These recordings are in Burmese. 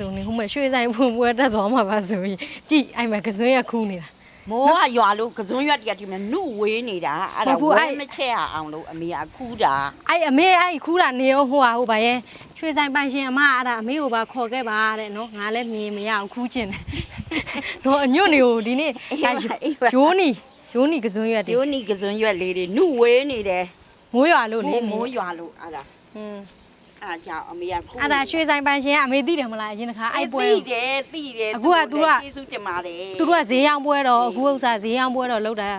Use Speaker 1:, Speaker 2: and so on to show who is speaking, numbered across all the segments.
Speaker 1: တုံနေဟိုမှာရွှေဆိုင်ဖွင့်ပွဲတက်သွားမှာပါဆိုရင်ကြည်အဲ့မှာကစွန်းရခူးနေတာ
Speaker 2: မိုးကရွာလို့ကစုံရွက်တရဒီမှာနုဝေးနေတာအဲ့ဒါ
Speaker 1: ဟုတ်ဘူး
Speaker 2: ဝဲ
Speaker 1: အဲ့
Speaker 2: မချက်ရအောင်လို့အမေကခူးတာ
Speaker 1: အဲ့အမေအဲ့ခူးတာနေရောဟိုဟာဟိုပါရဲ့ရွှေဆိုင်ပိုင်ရှင်အမအဲ့ဒါအမေကိုပါခေါ်ခဲ့ပါတဲ့နော်ငါလည်းမြင်မရအောင်ခူးကျင်တယ်တော့အညွန့်နေကိုဒီနေ့ဒါရိုးနီရိုးနီကစွန်းရွက်တွေ
Speaker 2: ဒီနီကစုံရွက်လေးတွေနုဝေးနေတယ်
Speaker 1: မိုးရွာလို့လေ
Speaker 2: မိုးမိုးရွာလို့အဲ့ဒါ
Speaker 1: อืม
Speaker 2: အဲ့ဒါကြောင့်အမေကခူး
Speaker 1: အဲ့ဒါရွှေဆိုင်ပိုင်ရှင်ကအမေသိတယ်မလားအရင်တစ်ခါအဲ့ပွဲ
Speaker 2: သိ
Speaker 1: ကို
Speaker 2: တယ်သိတယ်
Speaker 1: အခုကသူက
Speaker 2: ကျေးဇူးတင်ပါတယ်
Speaker 1: သူတို့ကဈေးရောင်းပွဲတော့အခုဥစ္စာဈေးရောင်းပွဲတော့လောက်တာ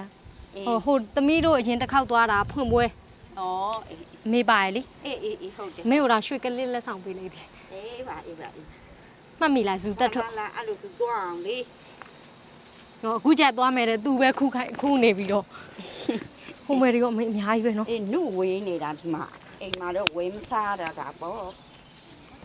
Speaker 1: ဟိုဟိုသမီးတို့အရင်တစ်ခေါက်သွားတာဖွင့်ပွဲ
Speaker 2: ဩအေး
Speaker 1: အမေပါရလေ
Speaker 2: အေးအေးအေးဟုတ်တယ်
Speaker 1: အမေတို့ရွှေကလေးလက်ဆောင်ပေးလိုက်တယ်
Speaker 2: အေးပါအေးပါအေး
Speaker 1: မှတ်မိလားဇူတက်ထွက်
Speaker 2: လာလာအဲ့လိုသူသွားအောင်လေ
Speaker 1: နော်အခုကျသွားမယ်တဲ့သူပဲခုခိုင်းခုနေပြီးတော့ဟိုမယ်တွေကအမေအများကြီးပဲနော်
Speaker 2: အေးနုဝေးနေတာဒီမှာ အိမ်မှာတော့ဝေးမစားတာကပေါ့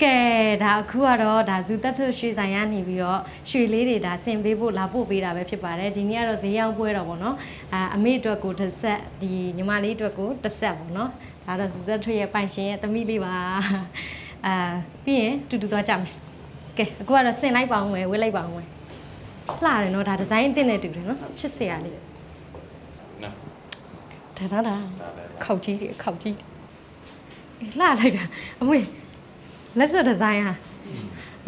Speaker 1: ကဲဒါအခုကတော့ဒါဇူတက်ထွက်ရွှေဆိုင်ရနေပြီးတော့ရွှေလေးတွေဒါဆင်ပေးဖို့လာပို့ပေးတာပဲဖြစ်ပါတယ်ဒီနေ့ကတော့ဈေးရောင်းပွဲတော့ဗောနော်အာအမေအတွက်ကိုတစ်ဆက်ဒီညီမလေးအတွက်ကိုတစ်ဆက်ဗောနော်ဒါတော့ဇူတက်ထွက်ရဲ့ပိုင်ရှင်ရဲ့သမီးလေးပါအာပြီးရင်တူတူသွားကြမယ်ကဲအခုကတော့ဆင်လိုက်ပါအောင်မယ်ဝေးလိုက်ပါအောင်မယ်လှတယ်နော်ဒါဒီဇိုင်းအသစ်နဲ့တူတယ်နော်ချစ်စရာလေး
Speaker 3: နော်
Speaker 1: ဒါဒါဒါခောက်ကြီးတွေခောက်ကြီး အေးလှလိုက်တာအမွေလက်စွပ်ဒီဇိုင်းဟာ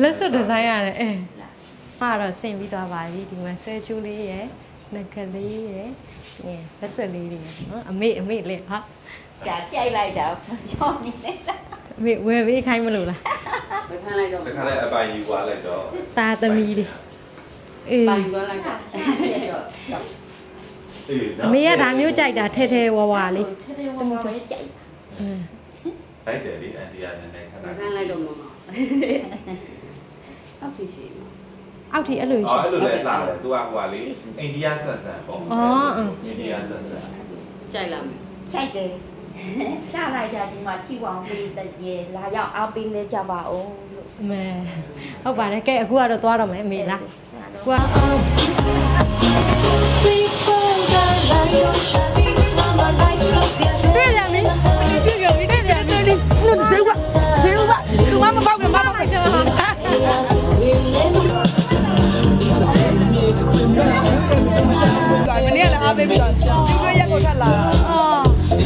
Speaker 1: လက်စွပ်ဒီဇိုင်းရတယ်အဲမှာတော့ဆင်ပြီးသွားပါပြီဒီမှာဆွဲချိုးလေးရယ်ငကလေးရယ်အဲလက်စွပ်လေးတွေရယ်နော်အမေအမေလေးဟာ
Speaker 2: ဒါကြိုက်လိုက်တာရောနေတယ်
Speaker 1: အမေဝယ်ပေးခိုင်းမလို့လား
Speaker 4: မထမ်းလိုက်တော့
Speaker 3: တခါလည်းအပိုင်ယူသွားလိုက်တော့
Speaker 1: ตาသမီးလေးအေး
Speaker 4: ပိုင်သွားလိုက်တာ
Speaker 3: အေး
Speaker 1: အမေကဒါမျိုးကြိုက်တာထဲထဲဝါဝါလေး
Speaker 2: ထဲထဲဝါဝါပဲကြိုက်
Speaker 1: အင်း
Speaker 3: တိုက်တယ်လေအန်တီကနည်းနည်းခဏ
Speaker 4: မထမ်းလိုက်တော့မမဟုတ်ပြီရှိမှာ
Speaker 1: အောက်ထိအဲ့လိုရှိ
Speaker 3: အော်အဲ့လိုလဲလာတယ်သူကဟိုပါလေအိန္ဒိယဆက်ဆံပေါ့
Speaker 1: အော်အင်း
Speaker 3: အိန္ဒိယဆက်ဆံ
Speaker 4: ကြိုက်လာမယ်
Speaker 2: ကြိုက်တယ်ရှားလိုက်ကြဒီမှာကြည့်အောင်ပေးတရေလာရောက်အားပေးနေကြပါဦးလို့
Speaker 1: အမေဟုတ်ပါတယ်ကဲအခုကတော့သွားတော့မယ်အမေလားကိုက ပေးပြီးတော့သူတို့ရက်ကိုထွက်လာအော်
Speaker 5: ဒီ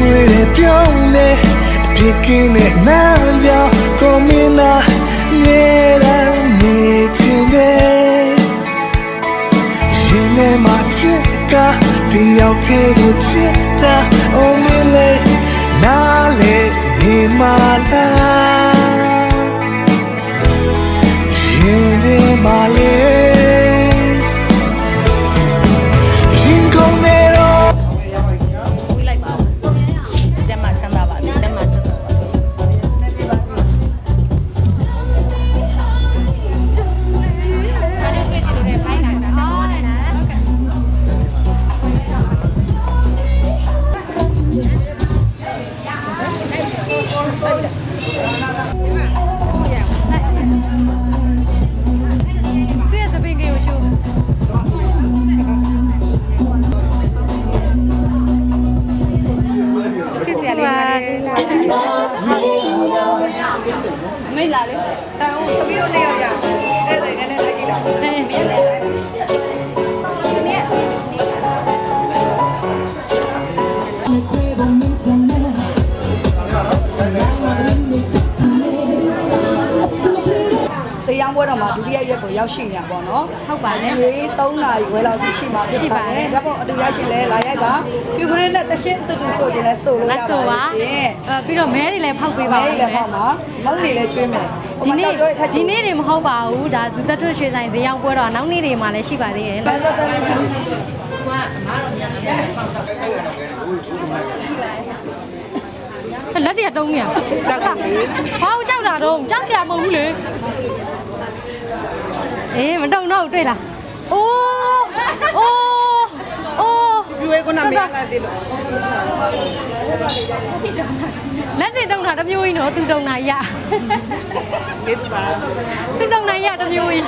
Speaker 5: ွေတွေပြောင်းနေပြစ်ကင်းတဲ့နာကြောင့်ကိုမင်းနာနေ နေ မှာဒုတိ
Speaker 6: ယရက်ကိုရောက်ရှိနေတာပေါ့နော်
Speaker 1: ဟုတ်ပါနဲ့။
Speaker 6: ဒီ3နာရီဝဲလောက်ရှိမှာဖြစ်ပါတယ်။ဒါပေါ့အတူရရှိလဲလာရိုက်ပါ။ပြူခရင်းနဲ့တရှင်းတူတူဆိုရင်လဲဆိုလို့ရ
Speaker 1: လက်
Speaker 6: ပါ
Speaker 1: ဆိုပါ
Speaker 6: ရှင်
Speaker 1: အဲပြီးတော့မဲတွေလည်းဖောက်ပေး။ပါ
Speaker 6: ဘာ
Speaker 1: ဦး
Speaker 6: လဲပေါ့မှာ။မောင်းနေလဲကျွေးမယ်။
Speaker 1: ဒီနေ့ဒီနေ့တွေမဟုတ်ပါဘူးဒါဇူသက်ထွတ်ရွှေဆိုင်ဈေးရောက်ပွဲတော့နောက်နေ့တွေမှာလည်းရှိပါသေးတယ်လို့လက်တရတုံးနေရကြောက်တာဘာကြောက်တာတော့ကြောက်ကြမဟုတ်ဘူးလေ အေးမတုံတော့တွေ့လားအိုးအိုးအိုး
Speaker 6: view ကိုနာမည်လာတယ်လို့
Speaker 1: လက်တွေတုံတာတစ်မျိုးကြီးနော်သူတုံတာရ
Speaker 6: လေးပါ
Speaker 1: သူတုံတာရတစ်မျိုးကြီး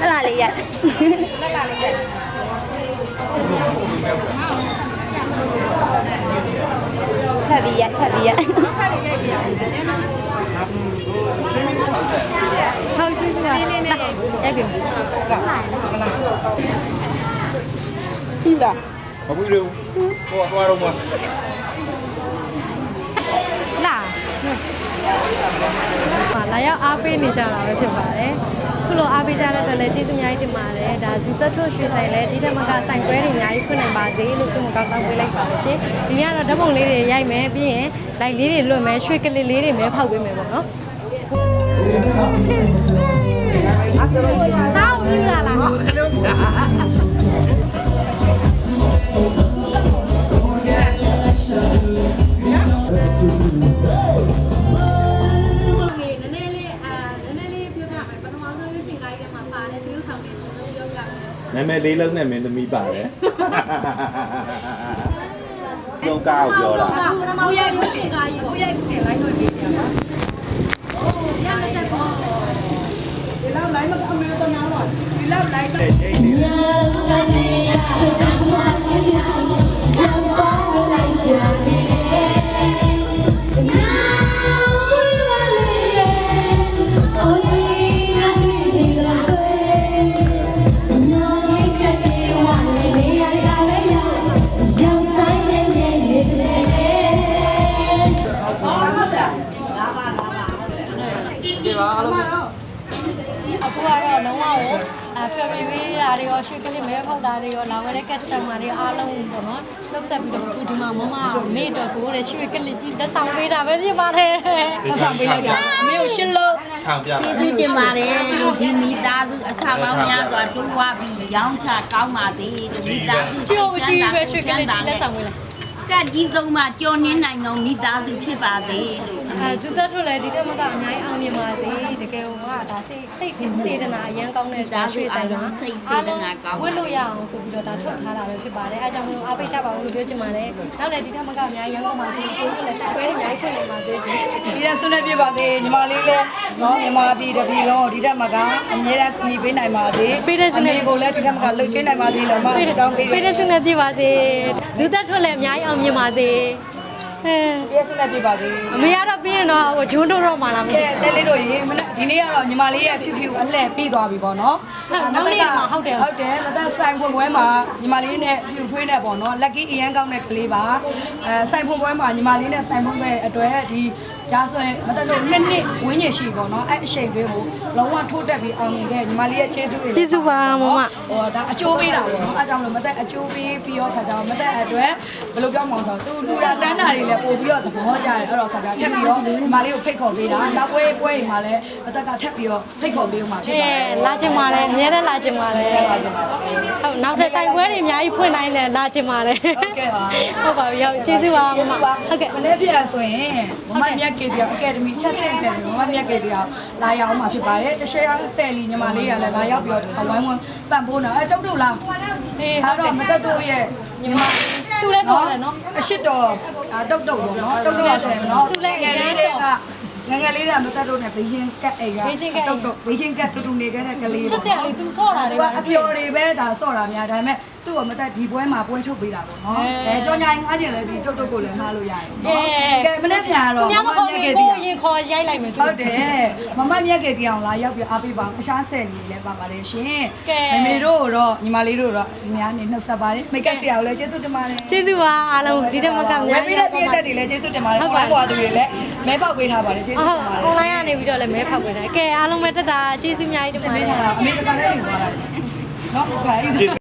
Speaker 2: လက်လာလေးရလက်
Speaker 6: လာလေး
Speaker 3: ရထပ်
Speaker 2: ပြီးရထပ်ပြီးရထပ်ပြီးရကြည့်ရအောင
Speaker 3: ်
Speaker 1: က
Speaker 3: လေး
Speaker 1: လေးနဲ့ရိုက်ပြီဒီလား
Speaker 3: ဘာဘူးလို့ဟောသွားတော့မှာ
Speaker 1: လာပါလာရောက်အားပေးနေကြတာပဲဖြစ်ပါတယ်ခုလိုအားပေးကြတဲ့အတွက်လည်းကျေးဇူးအများကြီးတင်ပါတယ်ဒါဇူသက်ထွတ်ရွှေဆိုင်လည်းဒီထက်မကဆိုင်ကွဲတွေအများကြီးဖွင့်နိုင်ပါစေလို့ဆုမကောင်းတောင်းပေးလိုက်ပါလို့ရှင်ဒီနေ့ကတော့ဓာတ်ပုံလေးတွေရိုက်မယ်ပြီးရင်လိုက်လေးတွေလွတ်မယ်ရွှေကလေးလေးတွေမဲဖောက်ပေးမယ်ပေါ့နော် တောင်းဘူးလားလားနည်းနည်းလေးအာနည်းနည်းလေးပြောပြမယ်ပထမဆုံးရွှေရှင်ကိုင်းထဲမှာပါတယ်သရုပ်ဆောင်တွေလုံးပြောပြမယ်
Speaker 3: နာမည်လေးလုံးနဲ့မင်းသမီးပါတယ်ကျုံကားကိုပြောတာ
Speaker 1: အခုပထမဆုံးရွှေရှင်ကိုင်းကိုရိုက်ထည့်လိုက်လို့ပြပြပါရလက်ဆက်ပေါ်
Speaker 6: ဒီလောက်လိုက်မအမေတော့နားပါဒီလောက်လိုက်
Speaker 3: တဲ့ချိန်နေ
Speaker 1: အခုကတော့လုံးဝကိုအဖျော်ဖြေပေးတာတွေရောရွှေကလေးမဲဖောက်တာတွေရောလာဝယ်တဲ့ customer တွေအားလုံးပေါ့နော်နှုတ်ဆက်ပြီးတော့အခုဒီမှာမမမေ့တော့ကိုတဲ့ရွှေကလေးကြီးလက်ဆောင်ပေးတာပဲဖြစ်ပါတယ်
Speaker 6: သက်ဆောင်ပေးလိုက်တာအမေကိုရှင်းလို့
Speaker 3: ထောင်ပြပါ
Speaker 2: ကျေးဇူးတင်ပါတယ်လို့ဒီမိသားစုအခါပေါင်းများစွာတိုးဝပြီးရောင်းချကောင်းပါသေးလို့မိသားစု
Speaker 1: ချိုးကြီးပဲရွှေကလေးကြီးလက်ဆောင်ပေးလိုက်
Speaker 2: ကတ်ကြီးဆုံးမှကြော်နင်းနိုင်သောမိသားစုဖြစ်ပါစေလို့
Speaker 1: အဲဇူသက်ထုတ်လည်းဒီထက်မကအများကြီးအောင်မြင်ပါစေတကယ်ဟိုကဒါစိတ်စိတ်စေတနာအရန်ကောင်းတဲ့ဒါရွှေဆိုင်မှာဝတ်လို့ရအောင်ဆိုပြီးတော့ဒါထုတ်ထားတာပဲဖြစ်ပါတယ်အဲကြောင့်မလို့အားပေးကြပါဦးလို့ပြောချင်ပါတယ်နောက်လည်းဒီထက်မကအများကြီးရန်ကုန်ပါစေကိုယ်ကလည်းဆိုင်ပွဲတွေအများကြီးဖွင့်နေပါစေ
Speaker 6: ဒီရက်ဆွနေပြပါသေးညီမလေးလည်းနော်ညီမပြည်တပြည်လုံးဒီတက်မှာကအမြဲတမ်းကူညီပေးနိုင်ပါသေးကိုလည်းဒီတက်မှာကလှုပ်ပေးနိုင်ပါသေးလို့မဆုတောင်းပေး
Speaker 1: ပေးတဲ့စနေပြပါစေဇူသက်ထွက်လည်းအများကြီးအောင်မြင်ပါစေအဲ
Speaker 6: ပြည့်စနေပြပါသေး
Speaker 1: အမေကတော့ပြီးရင်တော့ဟိုဂျွန်းတို့တော့မှလာမ
Speaker 6: ကဲ
Speaker 1: သိ
Speaker 6: တဲလေးတို့ရေမနေ့ဒီနေ့ကတော့ညီမလေးရဲ့ဖြူဖြူအလှည့်ပြီးသွားပြီပေါ့နော်ဟုတ်တယ်မသက်ဆိုင်ဖွင့်ပွဲမှာညီမလေးနဲ့ဖြူထွေးနဲ့ပေါ့နော် lucky အရန်ကောင်းတဲ့ကလေးပါအဲဆိုင်ဖွင့်ပွဲမှာညီမလေးနဲ့ဆိုင်ဖွင့်ပွဲအတွက်ဒီ ဒါဆိုရင်မသက်တို့နှစ်နှစ်ဝင်းညရှိပေါ့နော်အဲ့အရှိန်လေးကိုလုံးဝထိုးတက်ပြီးအောင်မြင်ခဲ့ညီမလေးရဲ့ကျေးဇူးတွေ
Speaker 1: ကျေးဇူးပါမမ
Speaker 6: ဟိုဒါအကျိုးပေးတာပေါ့နော်အဲကြောင့်မလို့မသက်အကျိုးပေးပြီးတော့ခါကြတော့မသက်အတွက်ဘယ်လိုပြောမှန်းဆိုတော့သူလူတာတန်းတာတွေလည်းပို့ပြီးတော့သဘောကျတယ်အဲ့တော့ခါကြထပ်ပြီးတော့ညီမလေးကိုဖိတ်ခေါ်ပေးတာနောက်ပွဲပွဲတွေမှာလည်းမသက်ကထပ်ပြီးတော့ဖိတ်ခေါ်ပေးဦးမှာဖြစ်
Speaker 1: အဲ
Speaker 6: ပါတယ်
Speaker 1: လာချင်ပါတယ်အများနဲ့လာချင်ပါတယ်ဟုတ်နောက်ထပ်ဆိုင်ပွဲတွေအများကြီးဖွင့်နိုင်တယ်လာချင်ပါတယ်
Speaker 6: ဟုတ်ကဲ့ပါ
Speaker 1: ဟုတ်ပါပြီဟုတ်ကျေးဇူးပါမမဟုတ်ကဲ့
Speaker 6: မနေ့ပြန်ဆိုရင်မမမြတ်ကေတရားအကယ်ဒမီချက်စင်တယ်မမမြတ်ကေတရားလာရောက်မှာဖြစ်ပါတယ်တရှယ်အောင်ဆယ်လီညီမလေးကလည်းလာရောက်ပြီးတော့ဝိုင်းဝန်းပံ့ပိုးတာအဲတုတ်တုတ်လား
Speaker 1: အေး
Speaker 6: အဲ့တော့မသက်တို့ရဲ့ညီမ
Speaker 1: သူလည်းတော်တယ်နော်
Speaker 6: အရှိတော်တုတ်တုတ်ပေါ့နော်တုတ်တုတ်ဆိုရင်နော်ငယ်လေးတွေကငငယ်လေးတွေကမသက်တို့နဲ့ဘေးချင်းကက်အိမ်ကတုတ်တုတ်ဘေးချင်းကက်တူတူနေခဲ့တဲ့ကလေး
Speaker 1: ချစ်စရာလေးသူဆော့တာတွေ
Speaker 6: သူ
Speaker 1: ပါ
Speaker 6: ကအပျော်တွေပဲဒါဆော့တာများဒါပေမဲ့သူ့ကမသက်ဒီပွဲမှာပွဲထုတ်ပေးတာပေါ့နော်အဲကြောင်ညာငားကျင်လည်းဒီတုတ်တုတ်ကိုလည်းငားလို့ရတယ်နော်ကဲမနေ့ပြန်တော့
Speaker 1: ညမခေါ်ရင်ကိုရင်ခေါ်ရိုက်လိုက်မယ်သူ
Speaker 6: ဟုတ်တယ်မမမြက်ကေတီအောင်လာရောက်ပြီးအားပေးပါအောင်တခြားဆယ်လီလည်းပါပါတယ်ရှင်မမေတို့တော့ညီမလေးတို့တော့ဒီများနေနှုတ်ဆက်ပါတယ်မိတ်ကပ်ဆရာကိုလည်းကျေးဇူးတင်ပါတယ်
Speaker 1: ကျေးဇူးပါအားလုံးဒီတက်မက
Speaker 6: ဝ
Speaker 1: များ
Speaker 6: ယ်ပေးတဲ့ပြည်သက်တွေလည်းကျေးဇူးတင်ပါတယ်ဟုတ်ပါဘူးသူတွေလည်းမဲပေါက်ပေးထားပါတယ်ကျေးဇူး
Speaker 1: ဟု
Speaker 6: တင်
Speaker 1: တ်
Speaker 6: ပါတယ်
Speaker 1: online ကနေပြီးတော့လည်းမဲဖောက်ပေးတယ်ကဲအားလုံးပဲတက်တာကျေးဇူးအများကြီးတင်ပါတ
Speaker 6: ပေး
Speaker 1: ယ်
Speaker 6: ထားတာအမေကလည်းယူသွားတာနော်ဟုတ်ကဲ့